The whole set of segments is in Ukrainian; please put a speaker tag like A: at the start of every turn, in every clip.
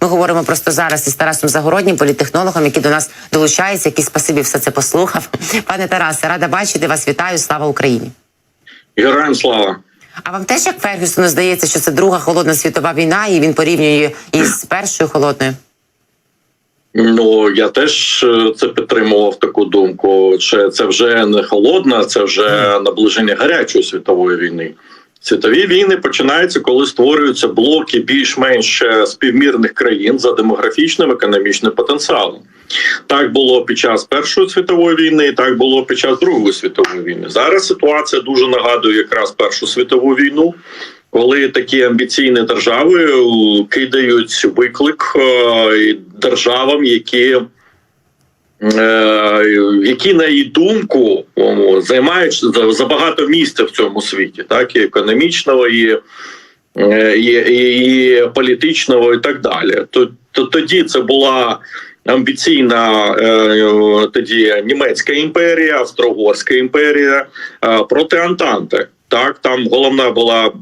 A: Ми говоримо просто зараз із Тарасом Загороднім, політтехнологом, який до нас долучається, який спасибі все це послухав. Пане Тарасе, рада бачити вас. Вітаю! Слава Україні!
B: Героям слава.
A: А вам теж як Фергюсону здається, що це друга холодна світова війна, і він порівнює із першою холодною?
B: Ну я теж е, це підтримував таку думку. Чи це вже не холодна, це вже наближення гарячої світової війни. Світові війни починаються, коли створюються блоки більш-менш е, співмірних країн за демографічним економічним потенціалом. Так було під час Першої світової війни, і так було під час Другої світової війни. Зараз ситуація дуже нагадує якраз Першу світову війну, коли такі амбіційні держави е, кидають виклик е, державам, які які на її думку займають забагато місця в цьому світі, так і економічного, і, е, і, і, політичного, і так далі. То, то тоді це була амбіційна е, тоді німецька імперія, Австро-Угорська імперія е, проти Антанти. Так, там головна була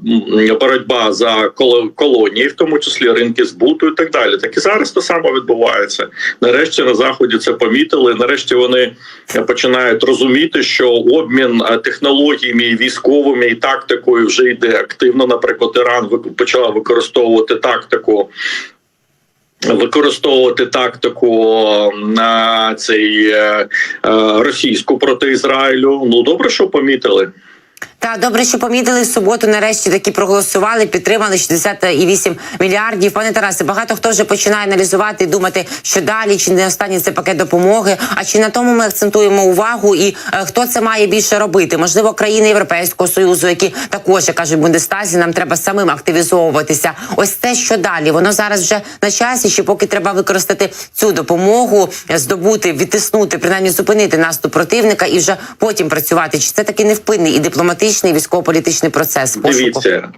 B: боротьба за коло- колонії, в тому числі ринки збуту і так далі. Так і зараз те саме відбувається. Нарешті на заході це помітили. Нарешті вони починають розуміти, що обмін е, технологіями і військовими і тактикою вже йде активно. Наприклад, Іран почав використовувати тактику. Використовувати тактику на цей е, е, російську проти Ізраїлю. Ну добре, що помітили.
A: Так, добре, що помітили в суботу. Нарешті таки проголосували, підтримали 68 мільярдів. Пане Тарасе, багато хто вже починає аналізувати і думати, що далі чи не останній це пакет допомоги. А чи на тому ми акцентуємо увагу? І е, хто це має більше робити? Можливо, країни Європейського союзу, які також як кажуть Бундестазі, нам треба самим активізовуватися. Ось це що далі? Воно зараз вже на часі, чи поки треба використати цю допомогу, здобути, відтиснути, принаймні зупинити наступ противника і вже потім працювати. Чи це такий невпинний і дипломатичний, і військово-політичний процес пошуку?
B: Дивіться,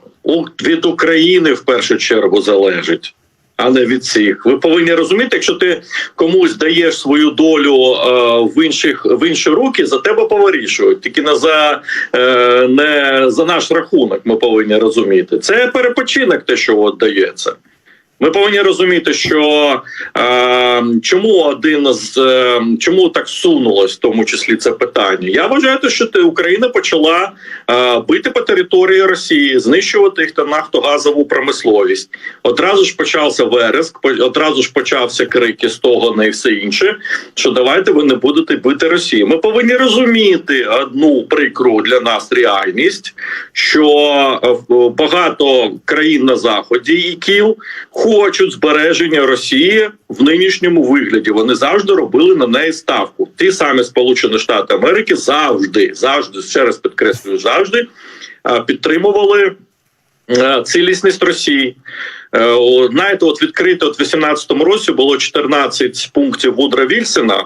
B: від України в першу чергу залежить. А не від всіх. Ви повинні розуміти, якщо ти комусь даєш свою долю е, в інших в інші руки, за тебе повирішують. Тільки не за е, не за наш рахунок. Ми повинні розуміти. Це перепочинок, те, що от. Ми повинні розуміти, що е, чому один з е, чому так сунулось, в тому числі це питання. Я вважаю, що ти Україна почала е, бити по території Росії, знищувати їх та нафтогазову промисловість. Одразу ж почався вереск, одразу ж почався крики стогони і все інше. Що давайте ви не будете бити Росію. Ми повинні розуміти одну прикру для нас реальність, що е, багато країн на заході і Київ хочуть збереження Росії в нинішньому вигляді. Вони завжди робили на неї ставку. Ті самі Сполучені Штати Америки завжди, завжди ще раз підкреслюю, завжди підтримували цілісність Росії. Е, Знаєте, от відкрито от 18-му році було 14 пунктів Вудра Вільсена,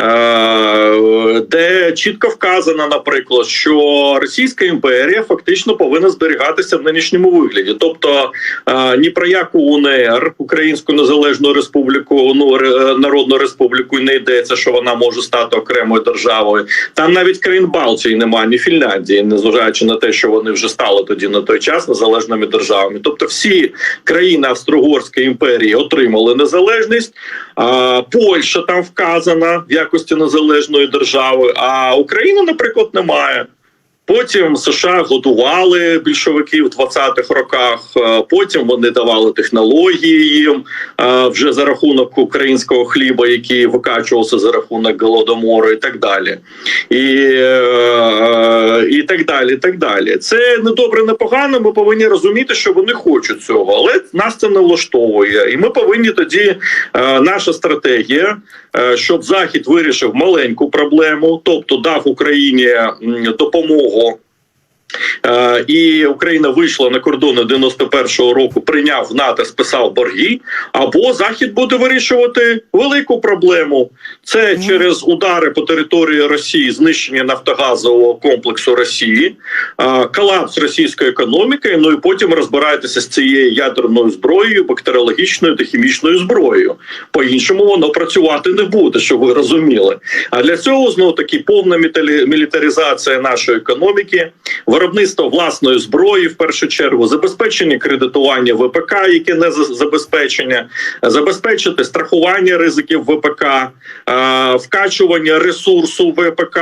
B: е, де чітко вказано, наприклад, що Російська імперія фактично повинна зберігатися в нинішньому вигляді. Тобто е, ні про яку УНР, Українську Незалежну Республіку, ну Народну Республіку, не йдеться, що вона може стати окремою державою. Там навіть країн Балтії немає, ні Фінляндії, незважаючи на те, що вони вже стали тоді на той час незалежними державами. Тобто, всі країни Австро-Угорської імперії отримали незалежність. А, Польща там вказана в якості незалежної держави, а Україна, наприклад, немає. Потім США годували більшовиків в 20-х роках. е, Потім вони давали технології їм е, вже за рахунок українського хліба, який викачувався за рахунок голодомору, і так далі. І, е, і так далі. і так далі. Це не добре, не погано. Ми повинні розуміти, що вони хочуть цього, але нас це не влаштовує. І ми повинні тоді наша стратегія, щоб захід вирішив маленьку проблему, тобто дав Україні допомогу. Е, І Україна вийшла на кордони 91-го року, прийняв НАТО, списав борги. Або Захід буде вирішувати велику проблему. Це через удари по території Росії, знищення нафтогазового комплексу Росії, е, колапс російської економіки. Ну і потім розбирайтеся з цією ядерною зброєю, бактеріологічною та хімічною зброєю. По іншому воно працювати не буде, щоб ви розуміли. А для цього знову таки повна мілітаризація нашої економіки. Виробництво власної зброї в першу чергу, забезпечення кредитування ВПК, яке не за- забезпечення, забезпечити страхування ризиків ВПК, е, вкачування ресурсу ВПК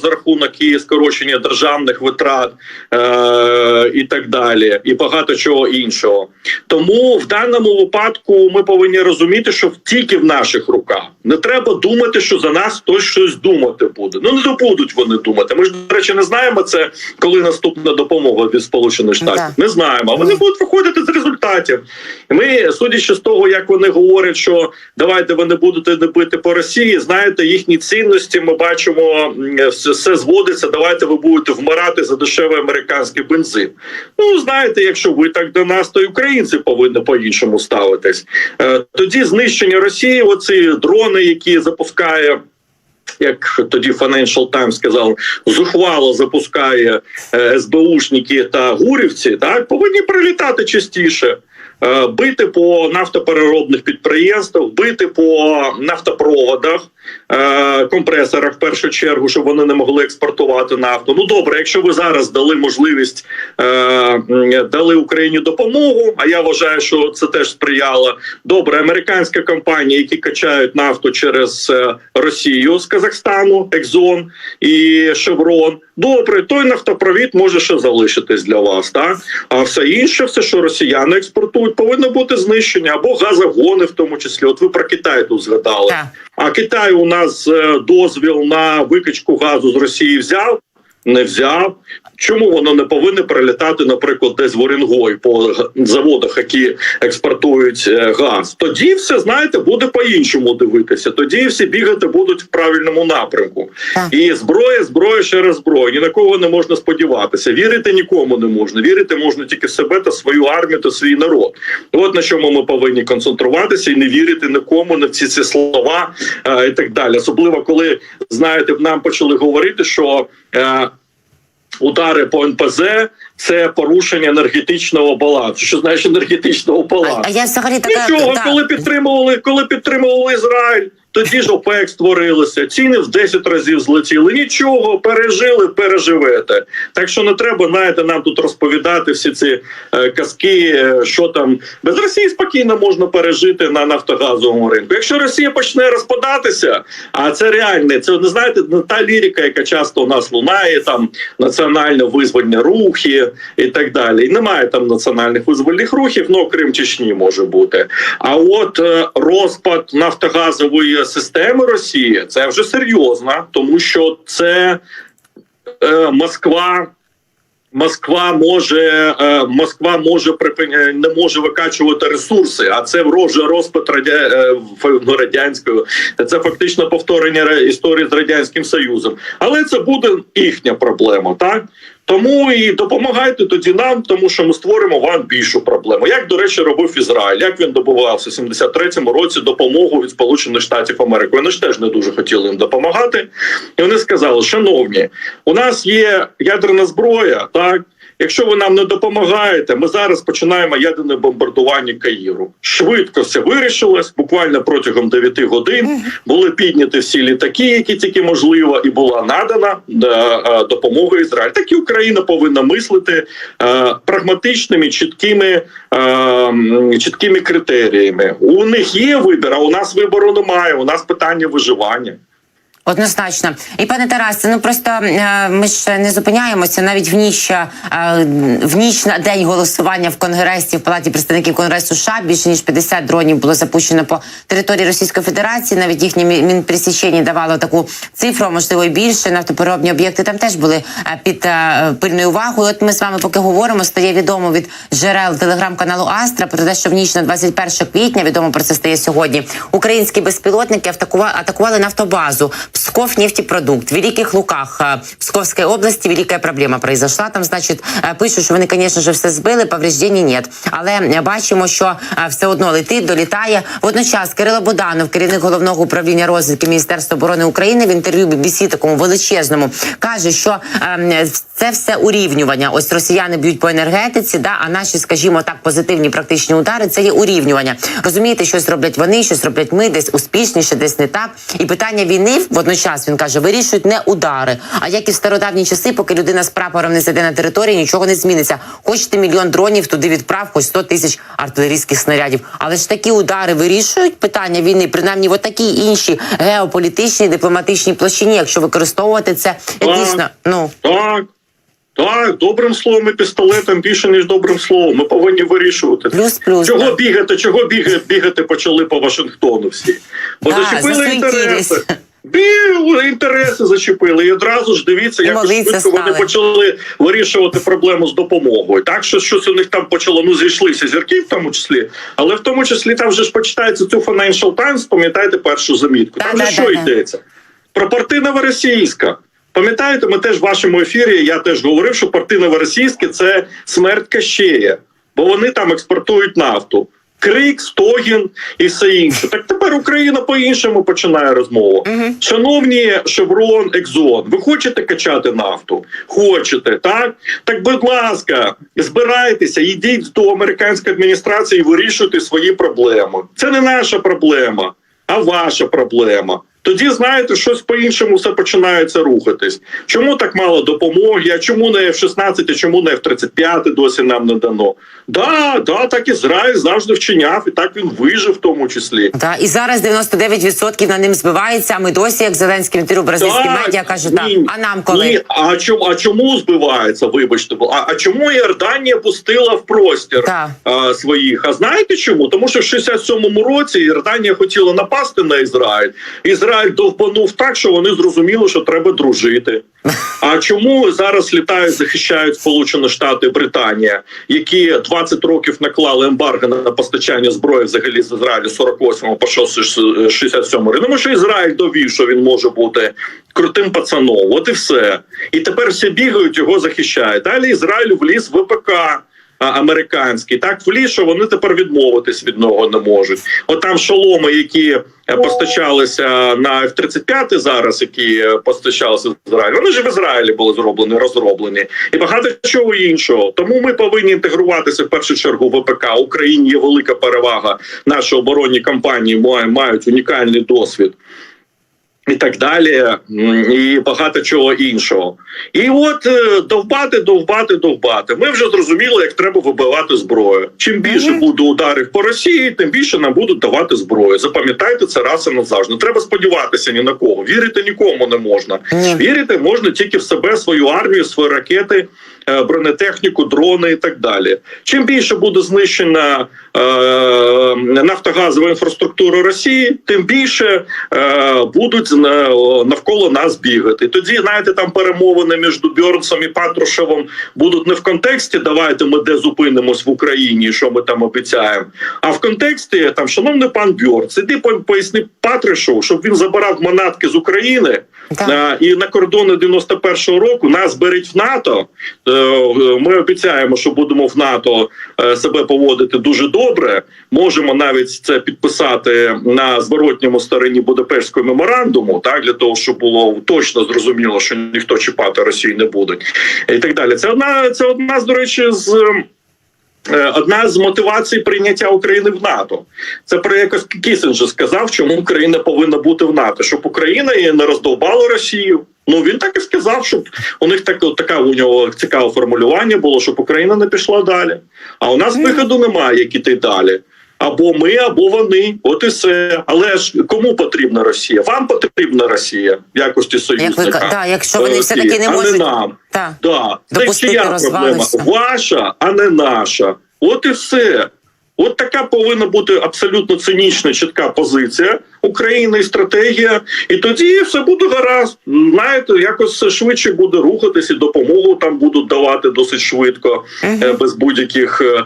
B: за рахунок і скорочення державних витрат е, і так далі, і багато чого іншого. Тому в даному випадку ми повинні розуміти, що тільки в наших руках не треба думати, що за нас хтось щось думати буде. Ну не будуть вони думати. Ми ж до речі не знаємо це, коли наступна допомога від Сполучених Штатів. Не знаємо. А вони будуть виходити з результатів. І Ми, судячи з того, як вони говорять, що давайте ви не будете не бити по Росії. Знаєте, їхні цінності ми бачимо, все, зводиться. Давайте ви будете вмирати за дешевий американський бензин. Ну знаєте, якщо ви так до нас, то й українці повинні по-іншому ставитись. Е, Тоді знищення Росії, оці дрони, які запускає. Як тоді Financial Times сказав, зухвало запускає е, СБУшники та гурівці, так повинні прилітати частіше, е, бити по нафтопереробних підприємствах, бити по нафтопроводах, компресорах в першу чергу, щоб вони не могли експортувати нафту. Ну добре, якщо ви зараз дали можливість е, дали Україні допомогу, а я вважаю, що це теж сприяло. Добре, американська компанія, які качають нафту через е, Росію з Казахстану, Екзон і Шеврон. Добре, той нафтопровід може ще залишитись для вас, так а все інше, все, що росіяни експортують, повинно бути знищення або газогони, в тому числі. От ви про Китай тут згадали. А Китай у нас е, дозвіл на викачку газу з Росії взяв. Не взяв. Чому воно не повинне прилітати, наприклад, десь в Орінгой по заводах, які експортують е, газ? Тоді все знаєте буде по-іншому дивитися. Тоді всі бігати будуть в правильному напрямку.
A: Так.
B: І зброя, зброя ще раз зброя. Ні на кого не можна сподіватися. Вірити нікому не можна. Вірити можна тільки в себе та свою армію та свій народ. От на чому ми повинні концентруватися і не вірити нікому на всі ці слова е, і так далі. Особливо коли знаєте, нам почали говорити, що. Удари по НПЗ це порушення енергетичного балансу. Що значить енергетичного
A: А,
B: балансу?
A: а я взагалі така
B: Нічого,
A: да.
B: коли підтримували, коли підтримували Ізраїль, тоді ж ОПЕК створилися. Ціни в 10 разів злетіли. Нічого, пережили, переживете. Так що не треба, знаєте, нам тут розповідати всі ці е, казки, е, що там без Росії спокійно можна пережити на нафтогазовому ринку. Якщо Росія почне розпадатися, а це реальне, це не знаєте, не та лірика, яка часто у нас лунає, там національне визвольні рухи і так далі. І немає там національних визвольних рухів, ну окрім Чечні може бути. А от е, розпад нафтогазової системи Росії це вже серйозно, тому що це е, Москва. Москва може е, Москва може припиня- не може викачувати ресурси, а це вже розпад радя, е, ну, радянської. Це фактично повторення історії з радянським союзом. Але це буде їхня проблема, так тому і допомагайте тоді нам, тому що ми створимо вам більшу проблему. Як до речі, робив Ізраїль, як він добувався в 73-му році допомогу від Сполучених Штатів Америки. Вони ж теж не дуже хотіли їм допомагати. І вони сказали: шановні, у нас є ядерна зброя, так. Якщо ви нам не допомагаєте, ми зараз починаємо ядерне бомбардування Каїру. Швидко все вирішилось. Буквально протягом 9 годин були підняті всі літаки, які тільки можливо, і була надана е, е, допомога Ізраїлю. Так і Україна повинна мислити е, прагматичними, чіткими, чіткими критеріями. У них є вибір, а у нас вибору немає. У нас питання виживання.
A: Однозначно, і пане Тарасе, ну просто е, ми ж не зупиняємося навіть в ніч е, в ніч на день голосування в конгресі в палаті представників конгресу США більше ніж 50 дронів було запущено по території Російської Федерації. Навіть їхнє мі- давало таку цифру, можливо і більше. Нафтопереробні об'єкти там теж були е, під пильною увагою. От ми з вами поки говоримо, стає відомо від джерел телеграм-каналу Астра про те, що в ніч на 21 квітня відомо про це стає сьогодні. Українські безпілотники атакували нафтобазу. Псков нефтепродукт, в Великих Луках, э, Псковской области великая проблема произошла. Там, значить, э, пишуть, що вони, звісно ж, все збили, повреждень нет. Але е, бачимо, що все одно летить, долітає. Водночас Кирило Буданов, керівник головного управління розвідки Міністерства оборони України, в інтерв'ю BBC такому величезному каже, що е, це все урівнювання. Ось росіяни б'ють по енергетиці, да, а наші, скажімо так, позитивні практичні удари це є урівнювання. Розумієте, щось роблять вони, щось роблять ми, десь успішніше, десь не так. І питання війни водночас він каже, вирішують не удари. А як і в стародавні часи, поки людина з прапором не зайде на територію, нічого не зміниться. Хочете мільйон дронів, туди відправ, хоч 100 тисяч артилерійських снарядів. Але ж такі удари вирішують питання війни, принаймні в такій іншій геополітичній дипломатичній площині, якщо використовувати це
B: Так.
A: дійсно. Ну
B: Так. Так, добрим словом і пістолетом більше, ніж добрим словом. Ми повинні вирішувати.
A: плюс-плюс.
B: Чого
A: да.
B: бігати, чого бігати, бігати почали по Вашингтону всі? Бо
A: Да,
B: зачепили інтереси. Бігли, інтереси зачепили. І одразу ж дивіться, як швидко вони почали вирішувати проблему з допомогою. Так, що щось у них там почало, ну зійшлися зірки в тому числі, але в тому числі там вже ж почитається цю Financial Times, пам'ятаєте першу замітку. Там же
A: да,
B: що
A: да.
B: йдеться? Про партинова російська. Пам'ятаєте, ми теж в вашому ефірі, я теж говорив, що партинова російське це смерть Кащея, бо вони там експортують нафту. Крик, Стогін і все інше. Так тепер Україна по-іншому починає розмову. Шановні Шеврон, Екзон, ви хочете качати нафту? Хочете, так? Так, будь ласка, збирайтеся, йдіть до американської адміністрації і вирішуйте свої проблеми. Це не наша проблема, а ваша проблема. Тоді знаєте, щось по-іншому все починається рухатись. Чому так мало допомоги? А чому не F-16, а чому не F-35 досі нам не дано? Да, да, так Ізраїль завжди вчиняв, і так він вижив в тому числі.
A: Та і зараз 99% на ним збивається. А ми досі, як Зеленський інтерв'ю бразильські
B: Так,
A: медіа каже, так.
B: ні,
A: А нам коли?
B: Ні, а чому, а чому збивається? Вибачте, а, а чому Іорданія пустила в простір
A: Так.
B: а, своїх? А знаєте чому? Тому що в 67-му році Іорданія хотіла напасти на Ізраїль. Ізраїль довбанув так, що вони зрозуміли, що треба дружити. А чому зараз літають, захищають Сполучені Штати Британія, які 20 років наклали ембарго на постачання зброї взагалі з Ізраїлю 48 по 67 рік? Тому що Ізраїль довів, що він може бути крутим пацаном. От і все. І тепер всі бігають, його захищають. Далі Ізраїль вліз в ВПК. Американський так вліз, що вони тепер відмовитись від нього не можуть. От там шоломи, які е, постачалися на F-35 зараз, які е, постачалися з Ізраїлю, вони ж в Ізраїлі були зроблені, розроблені, і багато чого іншого. Тому ми повинні інтегруватися в першу чергу в ВПК. Україні є велика перевага. Наші оборонні компанії мають унікальний досвід. І так далі, і багато чого іншого. І от е, довбати, довбати, довбати. Ми вже зрозуміли, як треба вибивати зброю. Чим більше буде ударів по Росії, тим більше нам будуть давати зброю. Запам'ятайте це раз і назавжди. Не треба сподіватися ні на кого. Вірити нікому не можна. Вірити можна тільки в себе, свою армію, свої ракети, бронетехніку, дрони і так далі. Чим більше буде знищена е, нафтогазова інфраструктура Росії, тим більше е, будуть навколо нас бігати. Тоді, знаєте, там перемовини між Бьорнсом і Патрушевим будуть не в контексті Давайте ми де зупинимось в Україні, що ми там обіцяємо. А в контексті там, шановний пан Бьорн, сиди поясни Патрушеву, щоб він забирав манатки з України.
A: Так.
B: Е, І на кордони 91-го року нас беруть в НАТО. Е, Ми обіцяємо, що будемо в НАТО е, себе поводити дуже добре. Можемо навіть це підписати на зворотньому стороні Будапештського меморандуму, так для того, щоб було точно зрозуміло, що ніхто чіпати Росію не буде, і так далі. Це одна, це одна з до речі з. Е, Одна з мотивацій прийняття України в НАТО це про якось Кісінджер сказав, чому Україна повинна бути в НАТО, щоб Україна не роздовбала Росію. Ну він так і сказав, щоб у них так така у нього цікаве формулювання було, щоб Україна не пішла далі. А у нас виходу немає, як іти далі. Або ми, або вони, от і все. Але ж кому потрібна Росія? Вам потрібна Росія в якості
A: Як ви
B: союзника.
A: да, якщо вони
B: Е,
A: все таки не
B: а
A: можуть
B: не нам.
A: Так.
B: Да, це чия проблема? Ваша, а не наша. От і все. От така повинна бути абсолютно цинічна, чітка позиція України і стратегія. І тоді все буде гаразд. Знаєте, якось все швидше буде рухатись, і допомогу там будуть давати досить швидко, е, без будь-яких е,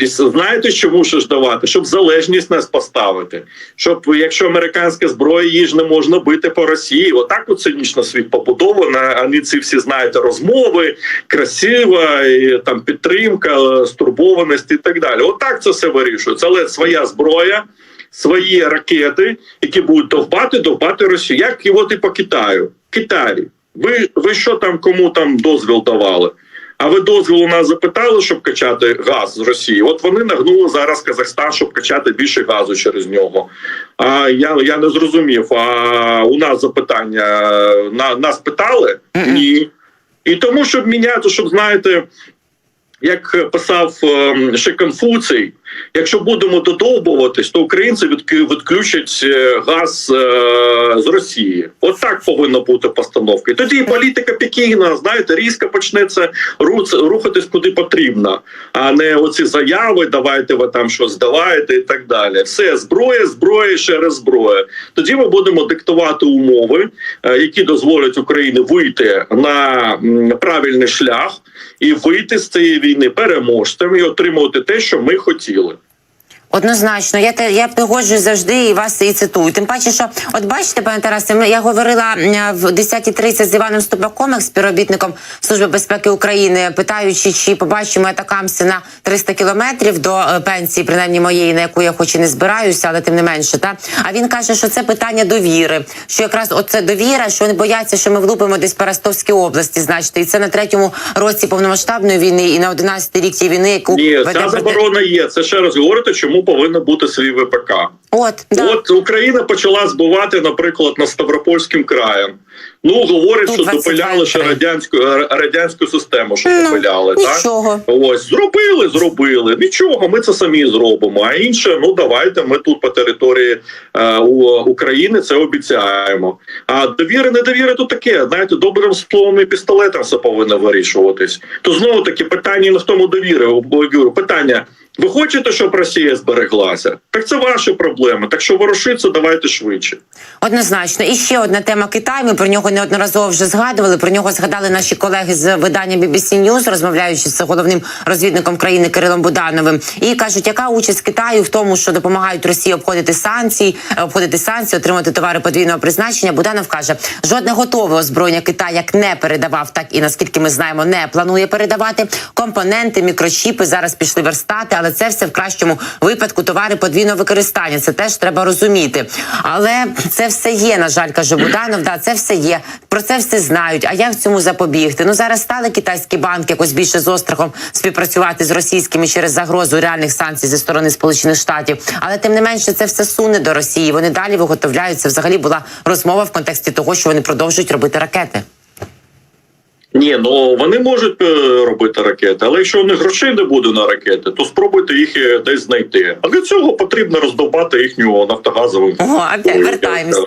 B: і знаєте, чому ще ж давати? Щоб залежність нас поставити. Щоб якщо американська зброя її ж не можна бити по Росії, отак от цинічно світ побудовано. А не ці всі знаєте розмови, красива і там підтримка, стурбованість і так далі. Отак це все вирішується. Але своя зброя. Свої ракети, які будуть довбати, довбати Росію. Як і от і по Китаю. Китай. Ви, ви що там кому там дозвіл давали? А ви дозволу нас запитали, щоб качати газ з Росії? От вони нагнули зараз Казахстан, щоб качати більше газу через нього. А я, я не зрозумів. А у нас запитання на нас питали? Ні. І тому, щоб міняти, щоб знаєте, як писав ем, ще Конфуцій, якщо будемо додовбуватись, то українці відк- відключать е, газ е, з Росії. От повинна бути постановка. І тоді політика Пекіна, знаєте, різко почнеться рухатись куди потрібно, а не оці заяви, давайте ви там щось здаваєте і так далі. Все зброя, зброя, ще раз зброя. Тоді ми будемо диктувати умови, е, які дозволять Україні вийти на правильний шлях і вийти з цієї війни переможцем і отримувати те, що ми хотіли. Bueller.
A: Однозначно, я те я погоджуюсь завжди і вас і цитую. Тим паче, що от бачите, пане Тарасе, ми- я говорила в 10.30 з Іваном Ступаком, співробітником Служби безпеки України, питаючи, чи побачимо атакамси на 300 кілометрів до е, пенсії, принаймні моєї, на яку я хоч і не збираюся, але тим не менше. Та а він каже, що це питання довіри. Що якраз оце довіра, що вони бояться, що ми влупимо десь по Ростовській області, значить, і це на третьому році повномасштабної війни і на 11 рік тієї війни, яку
B: Ні,
A: веде
B: ця заборона є. Це ще раз говорите, чому повинен бути свій ВПК.
A: От да.
B: От Україна почала збивати, наприклад, над Ставропольським краєм. Ну говорять,
A: Тут
B: що
A: 22
B: допиляли ще радянську е, радянську систему, що
A: Ну,
B: допиляли. Так ось зробили, зробили. Нічого, ми це самі зробимо. А інше, ну давайте ми тут по території е, у- України це обіцяємо. А довіри, недовіри то таке. Знаєте, добрим словом і пістолетом все повинно вирішуватись. То знову таки питання не в тому довіри. Питання. Ви хочете, щоб Росія збереглася? Так це ваші проблеми. Так що ворушиться, давайте швидше.
A: Однозначно, і ще одна тема Китай. Ми про нього неодноразово вже згадували. Про нього згадали наші колеги з видання BBC News, розмовляючи з головним розвідником країни Кирилом Будановим. І кажуть, яка участь Китаю в тому, що допомагають Росії обходити санкції, е, обходити санкції, отримати товари подвійного призначення. Буданов каже, жодне готове озброєння Китай як не передавав, так і наскільки ми знаємо, не планує передавати компоненти, мікрочіпи. Зараз пішли верстати, але це все в кращому випадку товари подвійного використання. Це теж треба розуміти. Але це все є. На жаль, каже Буданов. Да, це все є. Про це все знають. А як цьому запобігти? Ну зараз стали китайські банки якось більше з острахом співпрацювати з російськими через загрозу реальних санкцій зі сторони Сполучених Штатів. Але тим не менше, це все суне до Росії. Вони далі виготовляються. Взагалі була розмова в контексті того, що вони продовжують робити ракети.
B: Ні, ну вони можуть е, робити ракети, але якщо у них грошей не буде на ракети, то спробуйте їх е, десь знайти. А для цього потрібно роздовбати їхню нафтогазову.
A: О, опять вертаємось.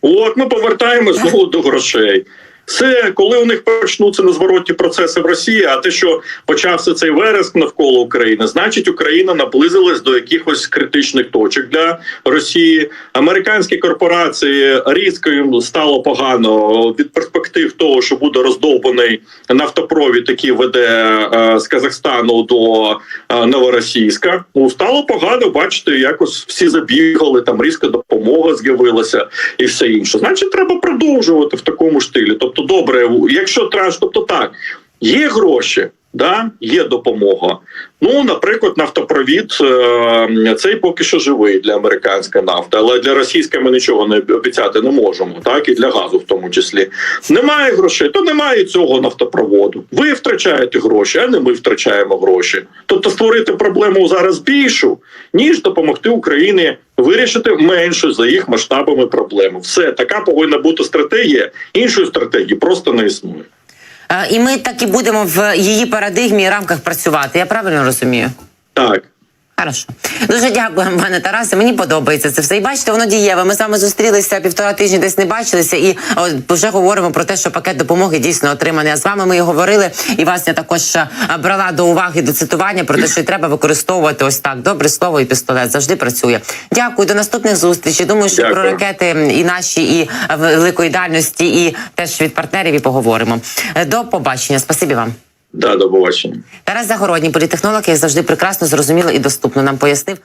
B: От ми повертаємось знову до грошей. Це коли у них почнуться незворотні процеси в Росії, а те, що почався цей вереск навколо України, значить Україна наблизилась до якихось критичних точок для Росії. Американські корпорації різко їм стало погано від перспектив того, що буде роздовбаний нафтопровід, який веде е, з Казахстану до е, Новоросійська. Ну стало погано. Бачите, якось всі забігали, там різка допомога з'явилася і все інше. Значить, треба продовжувати в такому стилі. Тобто, добре, якщо транспорт, тобто так, є гроші. Да, є допомога. Ну, наприклад, нафтопровід е, цей поки що живий для американської нафти, але для російської ми нічого не обіцяти не можемо, так і для газу, в тому числі. Немає грошей, то немає цього нафтопроводу. Ви втрачаєте гроші, а не ми втрачаємо гроші. Тобто створити проблему зараз більшу, ніж допомогти Україні вирішити меншу за їх масштабами проблему. Все така повинна бути стратегія. Іншої стратегії просто не існує.
A: Е, І ми так і будемо в її парадигмі і рамках працювати. Я правильно розумію?
B: Так.
A: Хорошо. Дуже дякую, пане Тарасе. Мені подобається це все. І бачите, воно дієве. Ми з вами зустрілися півтора тижні, десь не бачилися, і о, вже говоримо про те, що пакет допомоги дійсно отриманий. А з вами ми і говорили. І вас я також е, брала до уваги до цитування про те, що треба використовувати ось так. Добре слово і пістолет завжди працює. Дякую, до наступних зустрічей. Думаю, що
B: Дякую.
A: про ракети і наші, і великої дальності, і теж від партнерів і поговоримо. Е, До побачення. Спасибі вам.
B: Да, до побачення.
A: Тарас Загородній, політехнолог, як завжди прекрасно, зрозуміло і доступно нам пояснив.